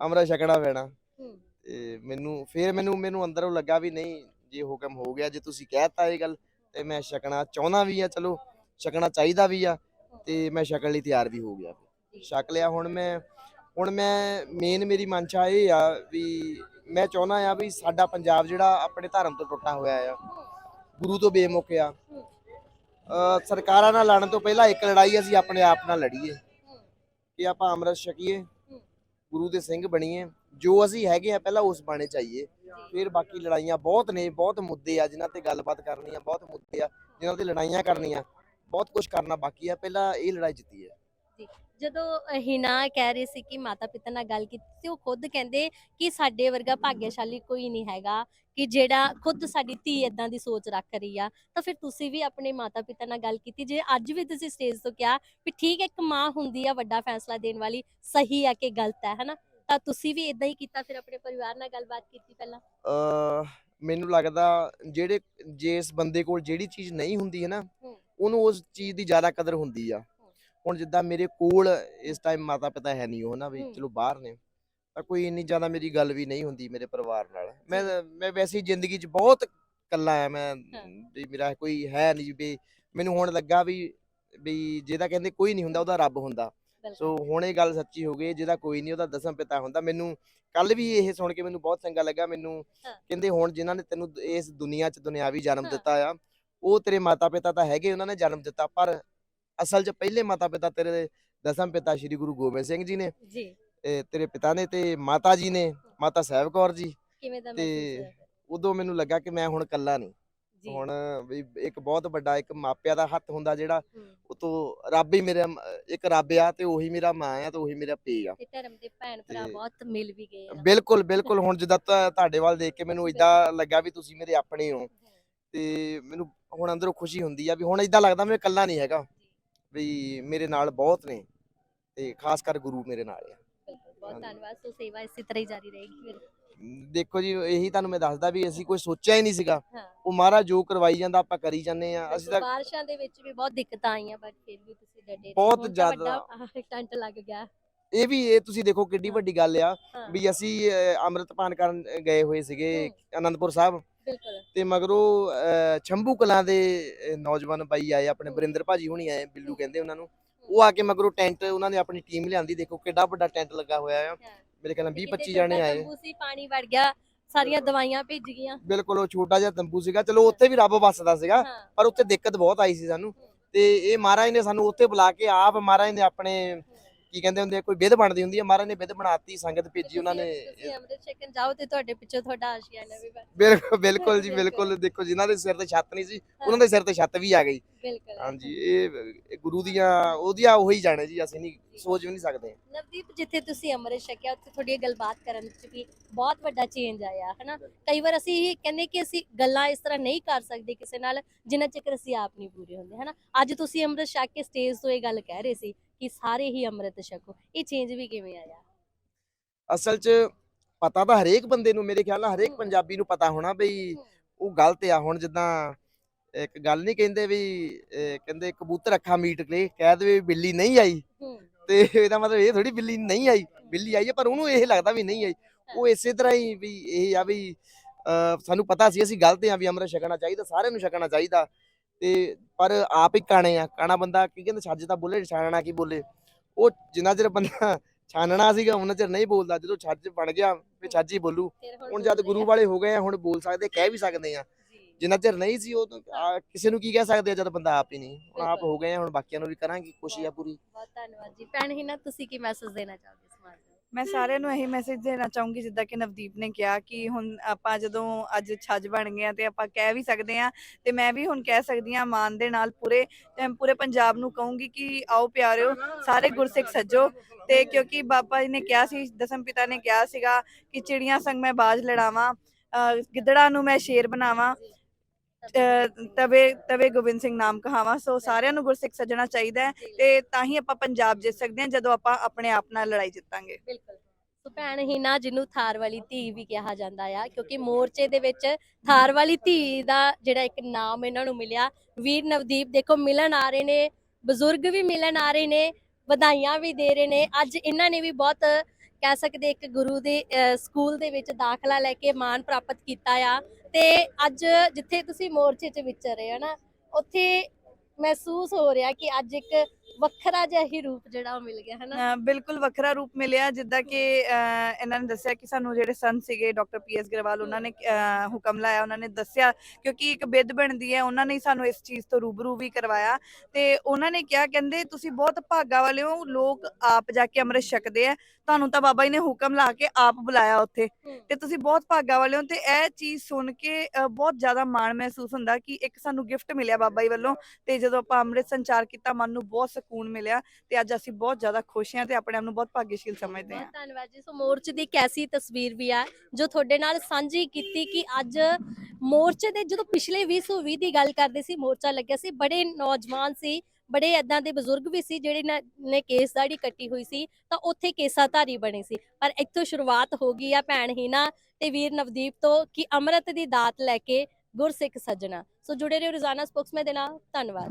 ਅੰਮ੍ਰਿਤ ਛਕਣਾ ਪੈਣਾ। ਹੂੰ। ਤੇ ਮੈਨੂੰ ਫਿਰ ਮੈਨੂੰ ਮੈਨੂੰ ਅੰਦਰੋਂ ਲੱਗਾ ਵੀ ਨਹੀਂ ਜੇ ਹੁਕਮ ਹੋ ਗਿਆ ਜੇ ਤੁਸੀਂ ਕਹਿਤਾ ਇਹ ਗੱਲ ਤੇ ਮੈਂ ਛਕਣਾ ਚਾਹੁੰਦਾ ਵੀ ਆ ਚਲੋ। ਛਕਣਾ ਚਾਹੀਦਾ ਵੀ ਆ ਤੇ ਮੈਂ ਛਕਣ ਲਈ ਤਿਆਰ ਵੀ ਹੋ ਗਿਆ ਛਕ ਲਿਆ, ਹੁਣ ਮੈਂ ਹੁਣ ਮੈਂ ਮੇਨ ਮੇਰੀ ਮਨਸ਼ਾ ਇਹ ਆ ਵੀ ਮੈਂ ਚਾਹੁੰਦਾ ਆ ਵੀ ਸਾਡਾ ਪੰਜਾਬ ਜਿਹੜਾ ਆਪਣੇ ਧਰਮ ਤੋਂ ਟੁੱਟਾ ਹੋਇਆ ਆ, ਗੁਰੂ ਤੋਂ ਬੇਮੁਖ ਆ। ਸਰਕਾਰਾਂ ਨਾਲ ਲੜਨ ਤੋਂ ਪਹਿਲਾਂ ਇੱਕ ਲੜਾਈ ਅਸੀਂ ਆਪਣੇ ਆਪ ਨਾਲ ਲੜੀਏ ਕਿ ਆਪਾਂ ਅੰਮ੍ਰਿਤ ਛਕੀਏ, ਗੁਰੂ ਦੇ ਸਿੰਘ ਬਣੀਏ, ਜੋ ਅਸੀਂ ਹੈਗੇ ਆ ਪਹਿਲਾਂ ਉਸ ਬਾਣੇ ਚਾਹੀਏ ਫਿਰ ਬਾਕੀ ਲੜਾਈਆਂ ਬਹੁਤ ਨੇ, ਬਹੁਤ ਮੁੱਦੇ ਆ ਜਿਨ੍ਹਾਂ ਤੇ ਗੱਲਬਾਤ ਕਰਨੀ ਆ, ਬਹੁਤ ਮੁੱਦੇ ਆ, ਜਿਨ੍ਹਾਂ ਤੇ ਲੜਾਈਆਂ ਕਰਨੀਆਂ। ਬਹੁਤ ਕੁਝ ਕਰਨਾ ਬਾਕੀ ਆ ਪਹਿਲਾਂ ਇਹ ਲੜਾਈ ਜਿੱਤੀ ਹੈ। ਜਦੋਂ ਹਿਨਾ ਕਹਿ ਰਹੀ ਸੀ ਕਿ ਮਾਤਾ ਪਿਤਾ ਨਾਲ ਗੱਲ ਕੀਤੀ ਸੀ ਉਹ ਖੁਦ ਕਹਿੰਦੇ ਕਿ ਸਾਡੇ ਵਰਗਾ ਭਾਗਿਆਸ਼ਾਲੀ ਕੋਈ ਨਹੀਂ ਹੈਗਾ ਕਿ ਜਿਹੜਾ ਖੁਦ ਸਾਡੀ ਧੀ ਇਦਾਂ ਦੀ ਸੋਚ ਰੱਖ ਰਹੀ ਆ ਤਾਂ ਫਿਰ ਤੁਸੀਂ ਵੀ ਆਪਣੇ ਮਾਤਾ ਪਿਤਾ ਨਾਲ ਗੱਲ ਕੀਤੀ। ਜੇ ਅੱਜ ਵੀ ਤੁਸੀਂ ਸਟੇਜ ਤੋਂ ਕਿਹਾ ਵੀ ਠੀਕ ਹੈ ਇੱਕ ਮਾਂ ਹੁੰਦੀ ਆ ਵੱਡਾ ਫੈਸਲਾ ਦੇਣ ਵਾਲੀ ਸਹੀ ਆ ਕਿ ਗਲਤ ਹੈ ਹਨਾ? ਤਾਂ ਤੁਸੀਂ ਵੀ ਇਦਾਂ ਹੀ ਕੀਤਾ ਫਿਰ ਆਪਣੇ ਪਰਿਵਾਰ ਨਾਲ ਗੱਲਬਾਤ ਕੀਤੀ ਪਹਿਲਾਂ? ਅ ਮੈਨੂੰ ਲੱਗਦਾ ਜਿਹੜੇ ਜਿਸ ਬੰਦੇ ਕੋਲ ਜਿਹੜੀ ਚੀਜ਼ ਨਹੀਂ ਹੁੰਦੀ ਹੈ ਨਾ ਹੂੰ। ਉਹਨੂੰ ਉਸ ਚੀਜ਼ ਦੀ ਜ਼ਿਆਦਾ ਕਦਰ ਹੁੰਦੀ ਆ। ਹੁਣ ਜਿੱਦਾਂ ਮੇਰੇ ਕੋਲ ਇਸ ਟਾਈਮ ਮਾਤਾ ਪਿਤਾ ਹੈ ਨਹੀਂ ਉਹ ਨਾ ਵੀ। ਚਲੋ ਬਾਹਰ ਨੇ ਤਾਂ ਕੋਈ ਇੰਨੀ ਜ਼ਿਆਦਾ ਮੇਰੀ ਗੱਲ ਵੀ ਨਹੀਂ ਹੁੰਦੀ ਮੇਰੇ ਪਰਿਵਾਰ ਨਾਲ। ਮੈਂ ਮੈਂ ਵੈਸੇ ਜ਼ਿੰਦਗੀ 'ਚ ਬਹੁਤ ਇਕੱਲਾ ਆ ਮੈਂ ਵੀ ਮੇਰਾ ਕੋਈ ਹੈ ਨਹੀਂ ਵੀ ਮੈਨੂੰ ਹੁਣ ਲੱਗਾ ਵੀ ਵੀ ਜਿਹਦਾ ਕਹਿੰਦੇ ਕੋਈ ਨਹੀਂ ਹੁੰਦਾ ਉਹਦਾ ਰੱਬ ਹੁੰਦਾ। ਸੋ ਹੁਣ ਇਹ ਗੱਲ ਸੱਚੀ ਹੋ ਗਈ ਜਿਹਦਾ ਕੋਈ ਨਹੀਂ ਉਹਦਾ ਦਸਮ ਪਿਤਾ ਹੁੰਦਾ। ਮੈਨੂੰ ਕੱਲ ਵੀ ਇਹ ਸੁਣ ਕੇ ਮੈਨੂੰ ਬਹੁਤ ਚੰਗਾ ਲੱਗਾ। ਮੈਨੂੰ। ਕਹਿੰਦੇ ਹੁਣ ਜਿਨ੍ਹਾਂ ਨੇ ਤੈਨੂੰ ਇਸ ਦੁਨੀਆ 'ਚ ਦੁਨਿਆਵੀ ਜਨਮ। ਦਿੱਤਾ ਆ ਉਹ ਤੇਰੇ ਮਾਤਾ ਪਿਤਾ ਤਾਂ ਹੈਗੇ ਉਹਨਾਂ ਨੇ ਜਨਮ ਦਿੱਤਾ ਪਰ ਅਸਲ 'ਚ ਪਹਿਲੇ ਮਾਤਾ ਪਿਤਾ ਤੇਰੇ ਦਸਮ ਪਿਤਾ ਸ੍ਰੀ ਗੁਰੂ ਗੋਬਿੰਦ ਸਿੰਘ ਜੀ ਨੇ ਜੀ। ਤੇਰੇ ਪਿਤਾ ਨੇ ਤੇ ਮਾਤਾ ਜੀ ਨੇ ਮਾਤਾ ਸਾਹਿਬ ਕੌਰ ਜੀ। ਕਿਵੇਂ ਦਾ ਤੇ? ਉਦੋਂ ਮੈਨੂੰ ਲੱਗਾ ਕਿ ਮੈਂ ਹੁਣ ਇਕੱਲਾ ਨਹੀਂ। ਹੁਣ ਵੀ ਇੱਕ ਬਹੁਤ ਵੱਡਾ ਇੱਕ ਮਾਪਿਆਂ ਦਾ ਹੱਥ ਹੁੰਦਾ ਜਿਹੜਾ। ਉਹ ਤੋਂ ਰੱਬ ਹੀ ਮੇਰਾ ਇੱਕ ਰੱਬ ਆ ਤੇ ਉਹੀ ਮੇਰਾ ਮਾਂ ਆ ਤੇ ਉਹੀ ਮੇਰਾ ਪੇ ਆ। ਤੇ ਧਰਮ ਦੇ ਭੈਣ ਭਰਾ ਤੇ- ਬਹੁਤ ਮਿਲ ਵੀ ਗਏ ਆ ਨਾ। ਬਿਲਕੁਲ ਬਿਲਕੁਲ। ਹੁਣ ਜਿੱਦਾਂ ਤੁਹਾ- ਤੁਹਾਡੇ ਵੱਲ ਦੇਖ ਕੇ ਮੈਨੂੰ ਇਦਾਂ ਲੱਗਾ ਵੀ ਤੁਸੀਂ ਮੇਰੇ ਆਪਣੇ ਹੋ। ਤੇ ਮੈਨੂੰ ਹੁਣ ਅੰਦਰੋਂ ਖੁਸ਼ੀ ਹੁੰਦੀ ਆ ਵੀ ਹੁਣ ਇਦਾਂ ਲੱਗਦਾ ਮੈਂ ਇਕੱਲਾ ਨਹੀਂ ਹੈਗਾ। ਵੀ ਮੇਰੇ ਨਾਲ ਬਹੁਤ ਨੇ ਤੇ ਖਾਸ ਕਰ ਗੁਰੂ ਮੇਰੇ ਨਾਲ ਆ। ਬਿਲਕੁਲ, ਬਹੁਤ ਹਾਂਜੀ। ਧੰਨਵਾਦ। ਸੋ ਸੇਵਾ ਇਸੇ ਤਰ੍ਹਾਂ ਹੀ ਜਾਰੀ ਰਹੇਗੀ ਫਿਰ। ਦੇਖੋ ਜੀ ਇਹੀ ਤੁਹਾਨੂੰ ਮੈਂ ਦੱਸਦਾ ਵੀ ਅਸੀਂ ਕੋਈ ਸੋਚਿਆ ਹੀ ਨਹੀਂ ਸੀਗਾ। ਹਾਂ। ਉਹ ਮਹਾਰਾਜ ਜੋ ਕਰਵਾਈ ਜਾਂਦਾ ਆਪਾਂ ਕਰੀ ਜਾਂਦੇ ਆ ਅਸੀਂ ਤਾਂ ਬਾਰਿਸ਼ਾਂ ਦੇ ਵਿੱਚ ਵੀ ਬਹੁਤ ਦਿੱਕਤਾਂ ਆਈਆਂ ਬਟ ਫਿਰ ਵੀ ਤੁਸੀਂ ਡਟੇ ਰਹੇ। ਬਹੁਤ ਹੁਣ ਤਾਂ ਜ਼ਿਆਦਾ। ਵੱਡਾ, ਟੈਂਟ ਲੱਗ ਗਿਆ। ਇਹ ਵੀ ਇਹ ਤੁਸੀਂ ਦੇਖੋ ਕਿੱਡੀ। ਵੱਡੀ ਗੱਲ ਆ ਹਾਂ। ਵੀ ਅਸੀਂ ਅਹ, ਅੰਮ੍ਰਿਤਪਾਨ ਕਰਨ ਗਏ ਹੋਏ ਸੀਗੇ ਅਨੰਦਪੁਰ ਸਾਹਿਬ। ਬਿਲਕੁਲ। ਤੇ ਮਗਰੋਂ ਅਹ, ਕਲਾਂ ਦੇ ਅਹ, ਨੌਜਵਾਨ ਬਾਈ ਆਏ ਆਪਣੇ। ਬਰਿੰਦਰ ਭਾਜੀ ਹੁਣੀ ਆਏ ਬਿੱਲੂ। ਕਹਿੰਦੇ ਉਹਨਾਂ ਨੂੰ। ਉਹ ਆ ਕੇ ਮਗਰੋਂ ਟੈਂਟ ਉਹਨਾਂ ਨੇ ਆਪਣੀ ਟੀਮ ਲਿਆਂਦੀ। ਦੇਖੋ ਕਿੱਡਾ ਵੱਡਾ ਟੈਂਟ ਲੱਗਾ ਹੋਇਆ ਆ। ਮੇਰੇ ਖਿਆਲ ਨਾਲ 20 ਕਿਤੇ 25 ਜਣੇ ਆਏ। ਸੀ ਪਾਣੀ ਵੜ ਗਿਆ ਸਾਰੀਆਂ ਦਵਾਈਆਂ ਭਿੱਜ ਗਈਆਂ। ਬਿਲਕੁਲ ਉਹ ਛੋਟਾ ਜਿਹਾ ਤੰਬੂ ਸੀਗਾ। ਚਲੋ ਉੱਥੇ ਵੀ ਰੱਬ ਵੱਸਦਾ ਸੀਗਾ ਹਾਂ। ਪਰ ਉੱਥੇ ਦਿੱਕਤ ਬਹੁਤ ਆਈ ਸੀ ਸਾਨੂੰ। ਤੇ ਇਹ ਮਹਾਰਾਜ ਨੇ ਸਾਨੂੰ ਉੱਥੇ ਬੁਲਾ ਕੇ ਆਪ ਮਹਾਰਾਜ ਨੇ ਆਪਣੇ ਕੀ ਕਹਿੰਦੇ ਹੁੰਦੇ ਆ, ਕੋਈ ਵਿਧ ਬਣਦੀ ਹੁੰਦੀ ਹੈ ਮਹਾਰਾਜ ਨੇ ਵਿਧ ਬਣਾਤੀ ਸੰਗਤ ਭੇਜੀ ਉਹਨਾਂ ਨੇ। ਤੁਸੀਂ ਅੰਮ੍ਰਿਤ ਛਕਣ ਜਾਓ ਤੇ ਤੁਹਾਡੇ ਪਿੱਛੇ ਤੁਹਾਡਾ ਆਸ਼ੀਆਨਾ ਵੀ ਬਣ- ਬਿਲਕੁਲ ਬਿਲਕੁਲ ਜੀ ਬਿਲਕੁਲ। ਦੇਖੋ ਜਿਨ੍ਹਾਂ ਦੇ ਸਿਰ ਤੇ ਛੱਤ ਨਹੀਂ ਸੀ ਉਹਨਾਂ ਦੇ ਸਿਰ ਤੇ ਛੱਤ ਵੀ ਆ ਗਈ। ਬਿਲਕੁਲ। ਹਾਂਜੀ ਇਹ ਇਹ ਗੁਰੂ ਦੀਆਂ ਉਹਦੀਆਂ ਉਹੀ ਜਾਣੇ ਜੀ ਅਸੀਂ ਨਹੀਂ ਸੋਚ ਵੀ ਨਹੀਂ ਸਕਦੇ। ਨਵਦੀਪ ਜਿੱਥੇ ਤੁਸੀਂ ਅੰਮ੍ਰਿਤ ਛਕਿਆ ਉੱਥੇ ਤੁਹਾਡੀ ਗੱਲਬਾਤ ਕਰਨ ਵਿੱਚ ਵੀ ਬਹੁਤ ਵੱਡਾ ਚੇਂਜ ਆਇਆ ਹਨਾ? ਕਈ ਵਾਰ ਅਸੀਂ ਕਹਿੰਦੇ ਕਿ ਅਸੀਂ ਗੱਲਾਂ ਇਸ ਤਰ੍ਹਾਂ ਨਹੀਂ ਕਰ ਸਕਦੇ ਕਿਸੇ ਨਾਲ ਜਿੰਨਾ ਚਿਰ ਅਸੀਂ ਆਪ ਨਹੀਂ ਪੂਰੇ ਹੁੰਦੇ ਹਨਾ? ਅੱਜ ਤੁਸੀਂ ਅੰਮ੍ਰਿਤ ਛਕ ਕੇ ਸਟੇਜ ਤੋਂ ਇਹ ਗੱਲ ਕਹਿ ਰਹੇ ਸੀ ਕਿ ਸਾਰੇ ਹੀ ਅੰਮ੍ਰਿਤ ਛਕੋ। ਇਹ ਚੇਂਜ ਵੀ ਕਿਵੇਂ ਆਇਆ? ਅਸਲ 'ਚ ਪਤਾ ਤਾਂ ਹਰੇਕ ਬੰਦੇ ਨੂੰ ਮੇਰੇ ਖਿਆਲ ਨਾਲ ਹਰੇਕ। ਪੰਜਾਬੀ ਨੂੰ ਪਤਾ ਹੋਣਾ ਬਈ। ਉਹ ਗਲਤ ਆ। ਹੁਣ ਜਿੱਦਾਂ ਇੱਕ ਗੱਲ ਨਹੀਂ ਕਹਿੰਦੇ ਵੀ ਕਹਿੰਦੇ ਕਬੂਤਰ ਅੱਖਾਂ ਮੀਟ ਕੇ ਕਹਿ ਦੇਵੇ ਬਿੱਲੀ ਨਹੀਂ ਆਈ। ਤੇ ਇਹਦਾ ਮਤਲਬ ਇਹ ਥੋੜੀ ਬਿੱਲੀ ਨਹੀਂ ਆਈ। ਬਿੱਲੀ ਆਈ ਹੈ ਪਰ ਉਹਨੂੰ ਇਹ ਲੱਗਦਾ ਵੀ ਨਹੀਂ ਆਈ। ਉਹ ਇਸੇ ਤਰ੍ਹਾਂ ਹੀ ਵੀ ਇਹ ਆ ਵੀ ਸਾਨੂੰ ਪਤਾ ਸੀ ਅਸੀਂ ਗਲਤ ਆ ਵੀ ਅੰਮ੍ਰਿਤ ਛਕਣਾ ਚਾਹੀਦਾ ਸਾਰਿਆਂ ਨੂੰ ਛਕਣਾ ਚਾਹੀਦਾ। ਤੇ ਪਰ ਆਪ ਹੀ ਕਾਣੇ ਆ। ਕਾਣਾ ਬੰਦਾ ਕੀ ਕਹਿੰਦੇ ਛੱਜ ਤਾਂ ਬੋਲੇ ਛਾਣਨਾ ਕੀ ਬੋਲੇ? ਉਹ ਜਿੰਨਾ ਚਿਰ ਬੰਦਾ ਛਾਨਣਾ ਸੀਗਾ ਉਹਨਾਂ ਚਿਰ ਨਹੀਂ ਬੋਲਦਾ। ਜਦੋਂ ਛੱਜ ਬਣ ਗਿਆ ਫਿਰ ਛੱਜ ਹੀ ਬੋਲੂ। ਹੁਣ ਜਦ ਗੁਰੂ ਵਾਲੇ ਹੋ ਗਏ ਆ ਹੁਣ ਬੋਲ ਸਕਦੇ ਕਹਿ ਵੀ ਸਕਦੇ ਆ। ਜਿੰਨਾ ਚਿਰ ਨਹੀਂ ਸੀ ਉਹ ਕਿਸੇ ਨੂੰ ਕੀ ਕਹਿ ਸਕਦੇ ਆ ਜਦ ਬੰਦਾ ਆਪ ਹੀ ਨਹੀਂ। ਹੁਣ ਆਪ। ਹੋ ਗਏ ਆ ਹੁਣ ਬਾਕੀਆਂ ਨੂੰ ਵੀ ਕਰਾਂਗੇ ਕੋਸ਼ਿਸ਼ ਆ ਪੂਰੀ। ਬਹੁਤ ਧੰਨਵਾਦ ਜੀ। ਭੈਣ ਹਿਨਾ ਤੁਸੀਂ ਕੀ ਮੈਸੇਜ ਦੇਣਾ ਚਾਹੋਗੇ ਸਮਾਜ ਨੂੰ ਮੈਂ ਸਾਰਿਆਂ ਨੂੰ ਇਹੀ ਮੈਸੇਜ ਦੇਣਾ ਚਾਹੂੰਗੀ, ਜਿੱਦਾਂ ਕਿ ਨਵਦੀਪ ਨੇ ਕਿਹਾ ਕਿ ਹੁਣ ਆਪਾਂ ਜਦੋਂ ਅੱਜ ਛੱਜ ਬਣ ਗਏ ਆ ਤੇ ਆਪਾਂ ਕਹਿ ਵੀ ਸਕਦੇ ਆ ਤੇ ਮੈਂ ਵੀ ਹੁਣ ਕਹਿ ਸਕਦੀ ਆ ਮਾਨ ਦੇ ਨਾਲ ਪੂਰੇ ਅਮ ਪੂਰੇ ਪੰਜਾਬ ਨੂੰ ਕਹੂੰਗੀ ਕਿ ਆਓ ਪਿਆਰਿਓ, ਸਾਰੇ ਗੁਰਸਿੱਖ ਸੱਜੋ ਤੇ ਕਿਉਂਕਿ ਬਾਬਾ ਜੀ ਨੇ ਕਿਹਾ ਸੀ, ਦਸਮ ਪਿਤਾ ਨੇ ਕਿਹਾ ਸੀਗਾ ਕਿ ਚਿੜੀਆਂ ਸੰਗ ਮੈਂ ਬਾਜ ਲੜਾਵਾਂ, ਅਹ ਗਿੱਦੜਾਂ ਨੂੰ ਮੈਂ ਸ਼ੇਰ ਬਣਾਵਾਂ ਤਵੇ ਤਵੇ ਗੋਬਿੰਦ ਸਿੰਘ ਨਾਮ ਕਹਾਵਾਂ, ਸੋ ਸਾਰਿਆਂ ਨੂੰ ਗੁਰਸਿੱਖ ਸੱਜਣਾ ਚਾਹੀਦਾ ਹੈ ਤੇ ਤਾਂ ਹੀ ਆਪਾਂ ਪੰਜਾਬ ਜਿੱਤ ਸਕਦੇ ਹਾਂ, ਜਦੋਂ ਆਪਾਂ ਆਪਣੇ ਆਪ ਨਾਲ ਲੜਾਈ ਜਿੱਤਾਂਗੇ। ਬਿਲਕੁਲ। ਸੋ ਭੈਣ ਹਿਨਾ, ਜਿਹਨੂੰ ਥਾਰ ਵਾਲੀ ਧੀ ਵੀ ਕਿਹਾ ਜਾਂਦਾ ਆ, ਕਿਉਂਕਿ ਮੋਰਚੇ ਦੇ ਵਿੱਚ ਥਾਰ ਵਾਲੀ ਧੀ ਦਾ ਜਿਹੜਾ ਇੱਕ ਨਾਮ ਇਹਨਾਂ ਨੂੰ ਮਿਲਿਆ, ਵੀਰ ਨਵਦੀਪ, ਦੇਖੋ ਮਿਲਣ ਆ ਰਹੇ ਨੇ, ਬਜ਼ੁਰਗ ਵੀ ਮਿਲਣ ਆ ਰਹੇ ਨੇ, ਵਧਾਈਆਂ ਵੀ ਦੇ ਰਹੇ ਨੇ। ਅੱਜ ਇਹਨਾਂ ਨੇ ਵੀ ਬਹੁਤ ਕਹਿ ਸਕਦੇ ਇੱਕ ਗੁਰੂ ਦੇ ਸਕੂਲ ਦੇ ਵਿੱਚ ਦਾਖਲਾ ਲੈ ਕੇ ਮਾਣ ਪ੍ਰਾਪਤ ਕੀਤਾ ਆ। ਤੇ ਅੱਜ ਜਿੱਥੇ ਤੁਸੀਂ ਮੋਰਚੇ 'ਚ ਵਿਚਰੇ ਹੋ ਨਾ, ਉੱਥੇ ਮਹਿਸੂਸ ਹੋ ਰਿਹਾ ਕਿ ਅੱਜ ਇੱਕ ਵੱਖਰਾ ਜਿਹਾ ਹੀ ਰੂਪ ਜਿਹੜਾ ਉਹ ਮਿਲ ਗਿਆ ਹੈ ਨਾ ਅ, ਬਿਲਕੁਲ ਵੱਖਰਾ ਰੂਪ ਮਿਲਿਆ ਜਿੱਦਾਂ ਕਿ ਇਹਨਾਂ ਨੇ ਦੱਸਿਆ ਕਿ ਸਾਨੂੰ ਜਿਹੜੇ ਸੰਤ ਸੀਗੇ ਡਾਕਟਰ ਪੀ ਐਸ ਗਰੇਵਾਲ ਉਹਨਾਂ ਨੇ ਹੁਕਮ ਲਾਇਆ ਉਹਨਾਂ ਨੇ ਦੱਸਿਆ ਕਿਉਂਕਿ ਇੱਕ ਬਿੱਧ ਬਣਦੀ ਹੈ ਉਹਨਾਂ ਨੇ ਹੀ ਸਾਨੂੰ ਇਸ ਚੀਜ਼ ਤੋਂ ਰੂਬਰੂ ਵੀ ਕਰਵਾਇਆ ਤੇ ਉਹਨਾਂ ਨੇ ਕਿਹਾ ਕਹਿੰਦੇ ਤੁਸੀਂ ਬਹੁਤ ਭਾਗਾ ਵਾਲੇ ਹੋ ਲੋਕ ਆਪ ਜਾ ਕੇ ਅੰਮ੍ਰਿਤ ਛਕਦੇ ਆ ਤੁਹਾਨੂੰ ਤਾਂ ਬਾਬਾ ਜੀ ਨੇ ਹੁਕਮ ਲਾ ਕੇ ਆਪ ਬੁਲਾਇਆ ਉੱਥੇ। ਤੇ ਤੁਸੀਂ ਬਹੁਤ ਭਾਗਾ ਵਾਲੇ ਹੋ ਤੇ ਇਹ ਚੀਜ਼ ਸੁਣ ਕੇ ਬਹੁਤ ਜ਼ਿਆਦਾ ਮਾਣ ਮਹਿਸੂਸ ਹੁੰਦਾ ਕਿ ਇੱਕ ਸਾਨੂੰ ਗਿਫਟ ਮਿਲਿਆ ਬਾਬਾ ਜੀ ਵੱਲੋਂ ਤੇ ਜਦੋਂ ਆਪਾਂ ਅੰਮ੍ਰਿਤ ਸੰਚਾਰ ਕੀਤਾ ਮਨ ਨੂੰ ਬਹੁਤ ਸਕੂਨ ਮਿਲਿਆ ਤੇ ਅੱਜ ਅਸੀਂ ਬਹੁਤ ਜ਼ਿਆਦਾ ਖੁਸ਼ ਹਾਂ ਤੇ ਆਪਣੇ ਆਪ ਨੂੰ ਬਹੁਤ ਭਾਗਿਆਸ਼ੀਲ ਸਮਝਦੇ ਹਾਂ। ਬਹੁਤ ਧੰਨਵਾਦ ਜੀ। ਸੋ ਮੋਰਚੇ ਦੀ ਇੱਕ ਤਸਵੀਰ ਵੀ ਆ, ਜੋ ਤੁਹਾਡੇ ਨਾਲ ਸਾਂਝੀ ਕੀਤੀ ਕਿ ਅੱਜ ਮੋਰਚੇ ਦੇ ਜਦੋਂ ਪਿਛਲੇ 2020 ਦੀ ਗੱਲ ਕਰਦੇ ਸੀ, ਮੋਰਚਾ ਲੱਗਿਆ ਸੀ, ਬੜੇ ਨੌਜਵਾਨ ਸੀ, ਬੜੇ ਐਦਾਂ ਦੇ ਬਜ਼ੁਰਗ ਵੀ ਸੀ ਜਿਹੜੇ ਨੇ ਕੇਸ ਦਾੜੀ ਕੱਟੀ ਹੋਈ ਸੀ, ਤਾਂ ਉੱਥੇ ਕੇਸਾਧਾਰੀ ਬਣੇ ਸੀ। ਪਰ ਇੱਥੋਂ ਸ਼ੁਰੂਆਤ ਹੋ ਗਈ ਆ ਭੈਣ ਹੀਨਾ ਤੇ ਵੀਰ ਨਵਦੀਪ ਤੋਂ ਕਿ ਅੰਮ੍ਰਿਤ ਦੀ ਦਾਤ ਲੈ ਕੇ ਗੁਰਸਿੱਖ ਸੱਜਣਾ। ਸੋ ਜੁੜੇ ਰਹੋ ਰੋਜ਼ਾਨਾ ਸਪੋਕਸਮੈਨ ਦੇ ਨਾਲ, ਧੰਨਵਾਦ।